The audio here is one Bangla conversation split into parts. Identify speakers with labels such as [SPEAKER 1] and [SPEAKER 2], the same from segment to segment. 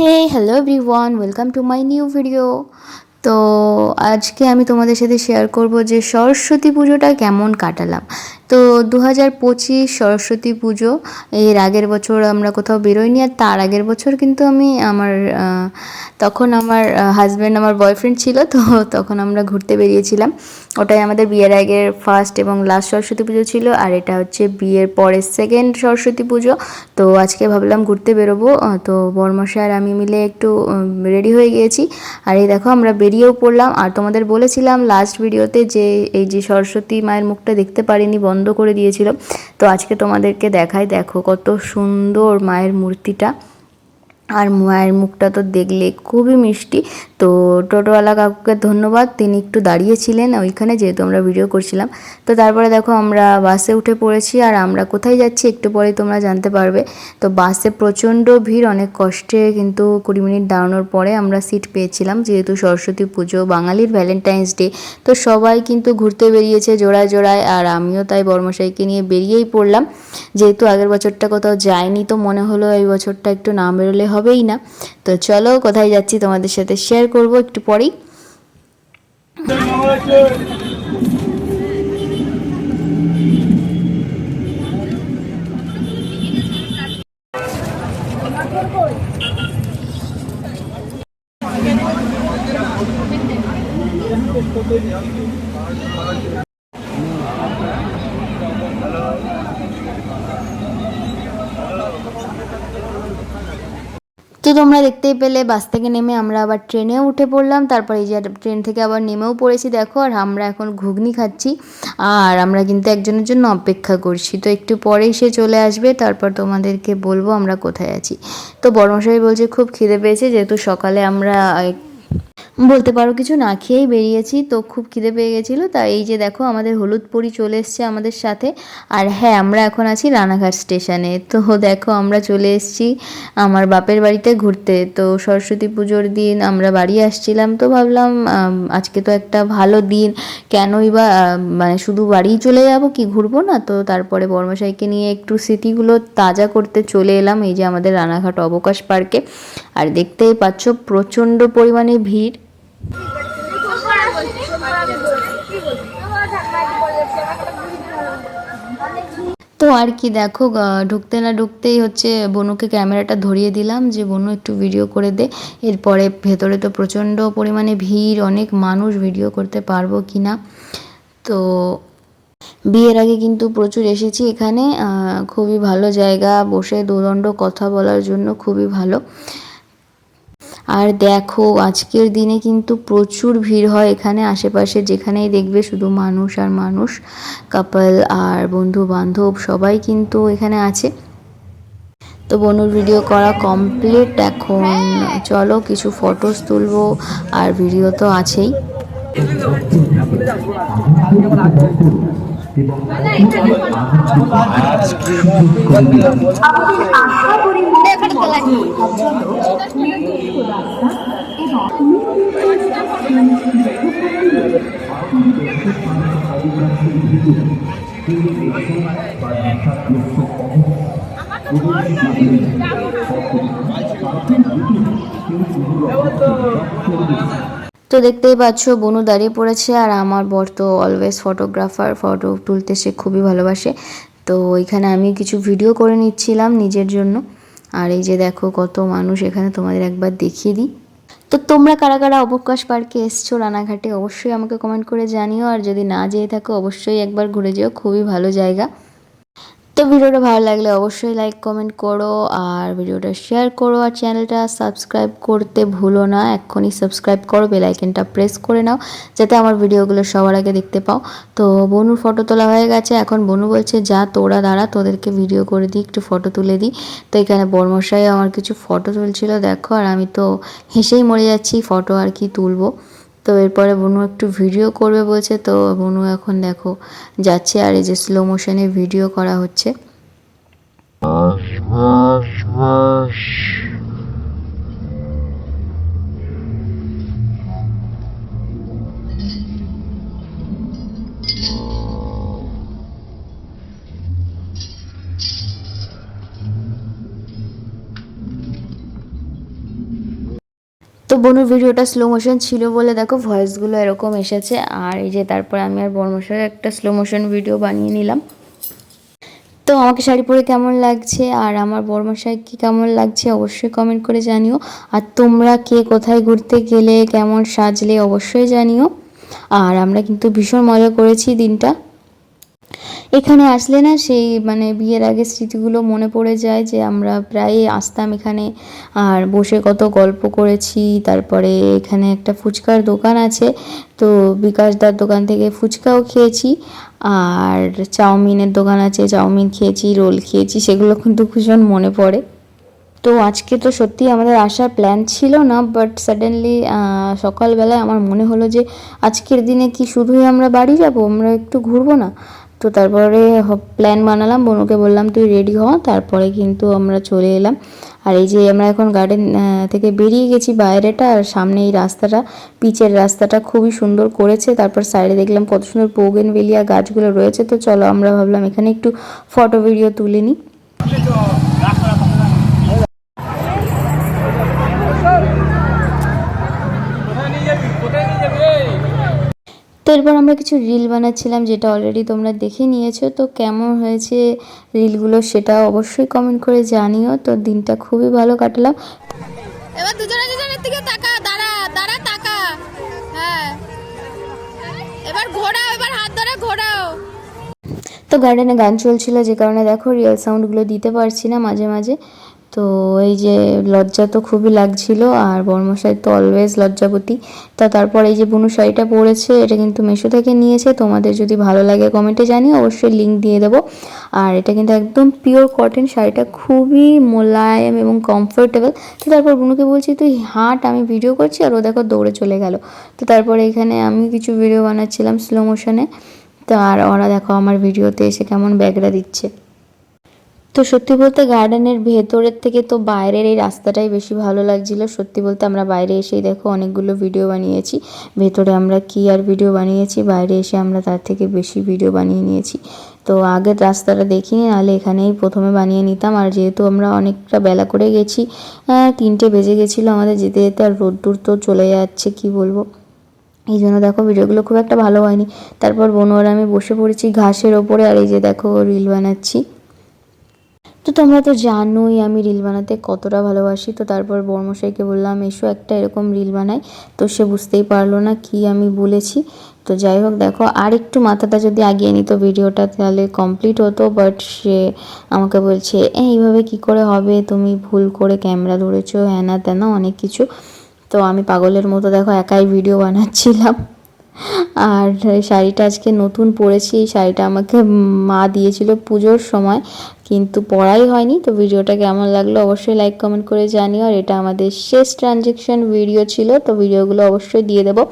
[SPEAKER 1] Hey hello everyone welcome to my new video তো আজকে আমি তোমাদের সাথে শেয়ার করব যে সরস্বতী পুজোটা কেমন কাটালাম। তো দু হাজার পঁচিশ সরস্বতী পুজো, এর আগের বছর আমরা কোথাও বেরোইনি আর তার আগের বছর কিন্তু আমি আমার তখন আমার হাজব্যান্ড আমার বয়ফ্রেন্ড ছিল, তো তখন আমরা ঘুরতে বেরিয়েছিলাম। ওটাই আমাদের বিয়ের আগের ফার্স্ট এবং লাস্ট সরস্বতী পুজো ছিল, আর এটা হচ্ছে বিয়ের পরের সেকেন্ড সরস্বতী পুজো। তো আজকে ভাবলাম ঘুরতে বেরোবো তো বর্মশা আর আমি মিলে একটু রেডি হয়ে গিয়েছি। আর এই দেখো, আমরা বেরিয়েও পড়লাম। আর তোমাদের বলেছিলাম লাস্ট ভিডিওতে যে এই যে সরস্বতী মায়ের মুখটা দেখতে পারিনি, বন্ধ করে দিয়েছিল। তো আজকে তোমাদেরকে দেখাই, দেখো কত সুন্দর মায়ের মূর্তিটা। আর মায়ের মুখটা তো দেখলে খুবই মিষ্টি। তো টোটোওয়ালা কাকুকে ধন্যবাদ, তিনি একটু দাঁড়িয়েছিলেন ওইখানে যেহেতু আমরা ভিডিও করছিলাম। তো তারপরে দেখো আমরা বাসে উঠে পড়েছি আর আমরা কোথায় যাচ্ছি একটু পরেই তোমরা জানতে পারবে। তো বাসে প্রচণ্ড ভিড়, অনেক কষ্টে কিন্তু কুড়ি মিনিট দাঁড়ানোর পরে আমরা সিট পেয়েছিলাম যেহেতু সরস্বতী পুজো, বাঙালির ভ্যালেন্টাইন্স ডে তো সবাই কিন্তু ঘুরতে বেরিয়েছে জোড়ায় জোড়ায় আর আমিও তাই বর্মশাইকে নিয়ে বেরিয়েই পড়লাম। যেহেতু আগের বছরটা কোথাও যায়নি তো মনে হলো এই বছরটা একটু না বেরোলে হবেই না। তো চলো কোথায় যাচ্ছি তোমাদের সাথে শেয়ার করব একটু পরেই। তো তোমরা দেখতেই পেলে, বাস থেকে নেমে আমরা আবার ট্রেনে উঠে পড়লাম। তারপর এই যে ট্রেন থেকে আবার নেমেও পড়েছি, দেখো, আর আমরা এখন ঘুগনি খাচ্ছি। আর আমরা কিন্তু একজনের জন্য অপেক্ষা করছি। তো একটু পরেই সে চলে আসবে, তারপর তোমাদেরকে বলব আমরা কোথায় আছি। তো বড়মশাই বলছে, খুব খিদে পেয়েছে, যেহেতু সকালে আমরা বলতে পারো কিছু না, খেয়েই বেরিয়েছি, তো খুব খিদে পেয়ে গেছিল, তা এই যে দেখো আমাদের হলুদ পরি চলে এসছে আমাদের সাথে, আর হ্যাঁ আমরা এখন আছি রানাঘাট স্টেশনে, তো দেখো আমরা চলে এসেছি আমার বাপের বাড়িতে ঘুরতে, তো সরস্বতী পুজোর দিন আমরা বাড়ি আসছিলাম, তো ভাবলাম আজকে তো একটা ভালো দিন, কেনই বা মানে শুধু বাড়িই চলে যাব কি ঘুরবো না, তো তারপরে বর্মশাইকে নিয়ে একটু স্মৃতিগুলো তাজা করতে চলে এলাম, এই যে আমাদের রানাঘাট অবকাশ পার্কে, আর দেখতেই পাচ্ছ প্রচণ্ড পরিমাণে ভিড়? তো আর কি, দেখো ঢুকতে না ঢুকতেই হচ্ছে বনুকে ক্যামেরাটা ধরিয়ে দিলাম যে, বনু, একটু ভিডিও করে দে। এরপরে ভেতরে তো প্রচণ্ড পরিমাণে ভিড়, অনেক মানুষ ভিডিও করতে পারব কি না? তো বিয়ের আগে কিন্তু প্রচুর এসেছি এখানে খুবই ভালো জায়গা, বসে দুদণ্ড কথা বলার জন্য খুবই ভালো। আর দেখো, আজকের দিনে কিন্তু প্রচুর ভিড় হয় এখানে আশেপাশে, যেখানেই দেখবে শুধু মানুষ আর মানুষ কাপল আর বন্ধু বান্ধব সবাই কিন্তু এখানে আছে। তো বনুর ভিডিও করা কমপ্লিট এখন। চলো কিছু ফটোস তুলবো, আর ভিডিও তো আছেই। তো দেখতেই পাচ্ছ, বনু দাঁড়িয়ে পড়েছে আর আমার বর তো অলওয়েজ ফটোগ্রাফার ফটো তুলতে সে খুবই ভালোবাসে। তো এখানে আমি কিছু ভিডিও করে নিচ্ছিলাম নিজের জন্য। আর এই যে দেখো কত মানুষ, এখানে তোমাদের একবার দেখিয়ে দিই। তো তোমরা কারা কারা অবকাশ পার্কে এসছো রানাঘাটে, অবশ্যই আমাকে কমেন্ট করে জানিও। আর যদি না যেয়ে থাকো, অবশ্যই একবার ঘুরে যেও, খুবই ভালো জায়গা। তো ভিডিওটা ভালো লাগলে অবশ্যই লাইক কমেন্ট করো আর ভিডিওটা শেয়ার করো আর চ্যানেলটা সাবস্ক্রাইব করতে ভুলো না। এক্ষুনি সাবস্ক্রাইব করো বেল আইকনটা প্রেস করে নাও যাতে আমার ভিডিওগুলো সবার আগে দেখতে পাও। তো বনুর ফটো তোলা হয়ে গেছে। এখন বনু বলছে, যা তোরা দাঁড়া, তোদেরকে ভিডিও করে দিই, একটু ফটো তুলে দিই। তো এখানে বর্মশাই আমার কিছু ফটো তুলছিল, দেখো, আর আমি তো হেসেই মরে যাচ্ছি ফটো আর কি তুলবো। তো এরপরে বনু একটু ভিডিও করবে বলছে, তো বনু এখন দেখো যাচ্ছে আর এই যে স্লো মোশনে ভিডিও করা হচ্ছে। তো বনুর ভিডিওটা স্লো মোশন ছিল বলে দেখো ভয়েসগুলো এরকম এসেছে। আর এই যে তারপরে আমি আর বর্মশার একটা স্লো মোশন ভিডিও বানিয়ে নিলাম। তো আমাকে শাড়ি পরে কেমন লাগছে আর আমার বর্মশাইকে কেমন লাগছে অবশ্যই কমেন্ট করে জানিও। আর তোমরা কে কোথায় ঘুরতে গেলে, কেমন সাজলে অবশ্যই জানিও। আর আমরা কিন্তু ভীষণ মজা করেছি দিনটা। এখানে আসলে না সেই মানে বিয়ের আগে স্মৃতিগুলো মনে পড়ে যায় যে আমরা প্রায় আসতাম এখানে আর বসে কত গল্প করেছি। তারপরে এখানে একটা ফুচকার দোকান আছে, তো বিকাশদার দোকান থেকে ফুচকাও খেয়েছি আর চাউমিনের দোকান আছে, চাউমিন খেয়েছি, রোল খেয়েছি, সেগুলো কিন্তু ভীষণ মনে পড়ে। তো আজকে তো সত্যি আমাদের আসার প্ল্যান ছিল না বাট সাডেনলি সকালবেলায় আমার মনে হলো যে আজকের দিনে কি শুধুই আমরা বাড়ি যাব? আমরা একটু ঘুরবো না? তো তারপরে প্ল্যান বানালাম, বনুকে বললাম, তুই রেডি হ। তারপরে কিন্তু আমরা চলে এলাম। আর এই যে আমরা এখন গার্ডেন থেকে বেরিয়ে গেছি বাইরেটা, আর সামনে এই রাস্তাটা, পিচের রাস্তাটা খুবই সুন্দর করেছে। তারপর সাইডে দেখলাম কত সুন্দর পোগেন বেলিয়া গাছগুলো রয়েছে। তো চলো আমরা ভাবলাম এখানে একটু ফটো ভিডিও তুলে নিই। এরপর আমরা কিছু রিল বানাচ্ছিলাম যেটা অলরেডি তোমরা দেখে নিয়েছো। তো কেমন হয়েছে রিলগুলো সেটা অবশ্যই কমেন্ট করে জানিও। তো দিনটা খুবই ভালো কাটলাম।
[SPEAKER 2] এবার দুজনে দুজনের দিকে তাকা দাঁড়া দাঁড়া তাকা। হ্যাঁ। এবার ঘোরাও এবার হাত ধরে ঘোরাও।
[SPEAKER 1] তো গার্ডেনে গান চলছিল যে কারণে দেখো রিয়েল সাউন্ডগুলো দিতে পারছি না মাঝে মাঝে। তো এই যে লজ্জা তো খুবই লাগছিল আর বর্মশাই তো অলওয়েজ লজ্জাপতি তা তারপর এই যে বুনু শাড়িটা পরেছে, এটা কিন্তু মেশো থেকে নিয়েছে। তোমাদের যদি ভালো লাগে কমেন্টে জানিয়ে অবশ্যই লিঙ্ক দিয়ে দেবো। আর এটা কিন্তু একদম পিওর কটন শাড়িটা, খুবই মোলায়েম এবং কমফোর্টেবল তো তারপর বুনুকে বলছি, তুই হাঁট, আমি ভিডিও করছি আর ও দেখো দৌড়ে চলে গেল। তো তারপর এখানে আমি কিছু ভিডিও বানাচ্ছিলাম স্লো মোশনে তো আর ওরা দেখো আমার ভিডিওতে এসে কেমন ব্যাগরা দিচ্ছে। তো সত্যি বলতে গার্ডেনের ভেতরের থেকে তো বাইরের এই রাস্তাটাই বেশি ভালো লাগছিল। সত্যি বলতে আমরা বাইরে এসেই দেখো অনেকগুলো ভিডিও বানিয়েছি। ভেতরে আমরা কি আর ভিডিও বানিয়েছি? বাইরে এসে আমরা তার থেকে বেশি ভিডিও বানিয়ে নিয়েছি। তো আগের রাস্তাটা দেখিনি, নাহলে এখানেই প্রথমে বানিয়ে নিতাম। আর যেহেতু আমরা অনেকটা বেলা করে গেছি তিনটে বেজে গেছিল আমাদের যেতে যেতে, আর রোদ্দুর তো চলে যাচ্ছে, কি বলব? এই জন্য দেখো ভিডিওগুলো খুব একটা ভালো হয়নি। তারপর বোন আর আমি বসে পড়েছি ঘাসের ওপরে, আর এই যে দেখো রিল বানাচ্ছি। তো তোমরা তো জানোই আমি রিল বানাতে কতটা ভালোবাসি। তো তারপর বর্মশাইকে বললাম, এসো একটা এরকম রিল বানাই। তো সে বুঝতেই পারল না কি আমি বলেছি। তো যাই হোক, দেখো আর একটু মাথাটা যদি আগিয়ে নিত ভিডিওটা, তাহলে কমপ্লিট হতো। বাট সে আমাকে বলছে এইভাবে কি করে হবে? তুমি ভুল করে ক্যামেরা ধরেছো, হ্যানা ত্যানা, অনেক কিছু। তো আমি পাগলের মতো, দেখো, একাই ভিডিও বানাচ্ছিলাম। আর শাড়িটা আজকে নতুন পরেছি, এই শাড়িটা আমাকে মা দিয়েছিল পুজোর সময়, কিন্তু পড়াই হয়নি। তো ভিডিওটা কেমন লাগল অবশ্যই লাইক কমেন্ট করে জানিও। আর এটা আমাদের শেষ ট্রানজেকশন ভিডিও ছিল, তো ভিডিওগুলো অবশ্যই দিয়ে দেবো।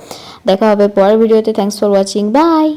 [SPEAKER 1] দেখা হবে পরের ভিডিওতে থ্যাংকস ফর ওয়াচিং বাই